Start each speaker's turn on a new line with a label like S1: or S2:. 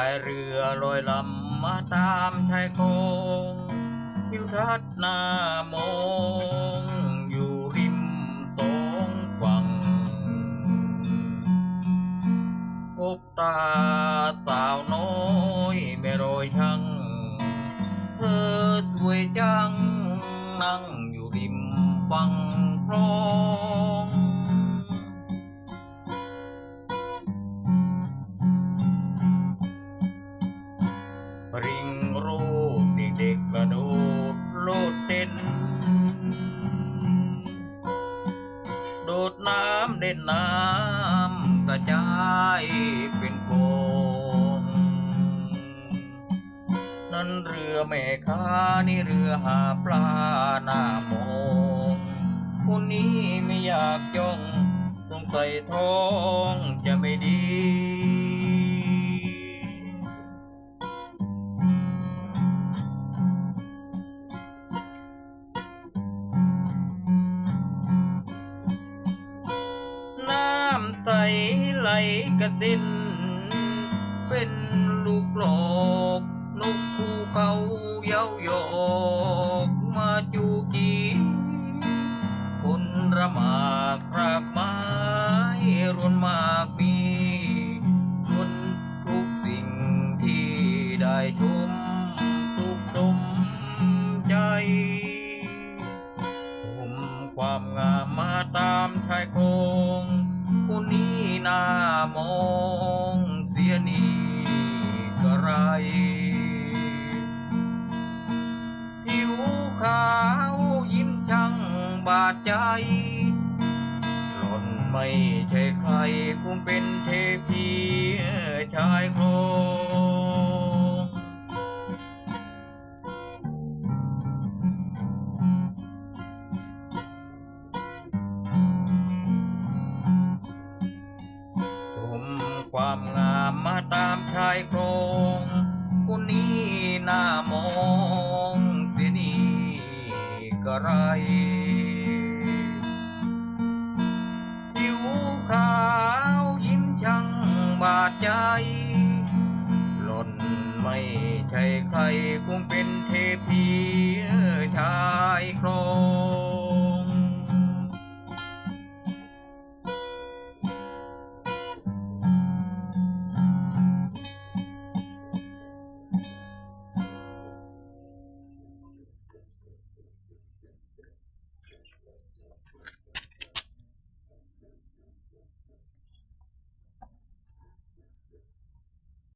S1: ายเรือลอยลำมาตามชายโคงทิวทัศน์หน้ามองอยู่ริมสองฝั่งพบตาสาวน้อยไม่โรยช่างเธอสวยจังนั่งอยู่ริมฝั่งคลอง กระโดดโลดเต้นโดดน้ำเด่นน้ำกระจายเป็นโกงนั่นเรือแม่ค้านี่เรือหาปลาหน้ามงคนนี้ไม่อยากจ้องสงสัยท้องจะไม่ดี ใสไหลกระสินเป็นลูกโลอกนกภูเขาเย้าโยอกมาจูจีคนระมากรากไม้รวนมากมีจนทุกสิ่งที่ได้ชมทุกสมใจชมความงามมาตามชายโค นี้น่ามองเสียนี่ก็ไร ผิวขาวยิ้มช่างบาดใจ หล่นไม่ใช่ใครคงเป็นเทพีชายโค ความงามมาตามชายโครงคุณนี้น้ามองสินี่กระไรผิวขาวยิ้มช่างบาดใจ หล่นไม่ใช่ใครคงเป็นเทพี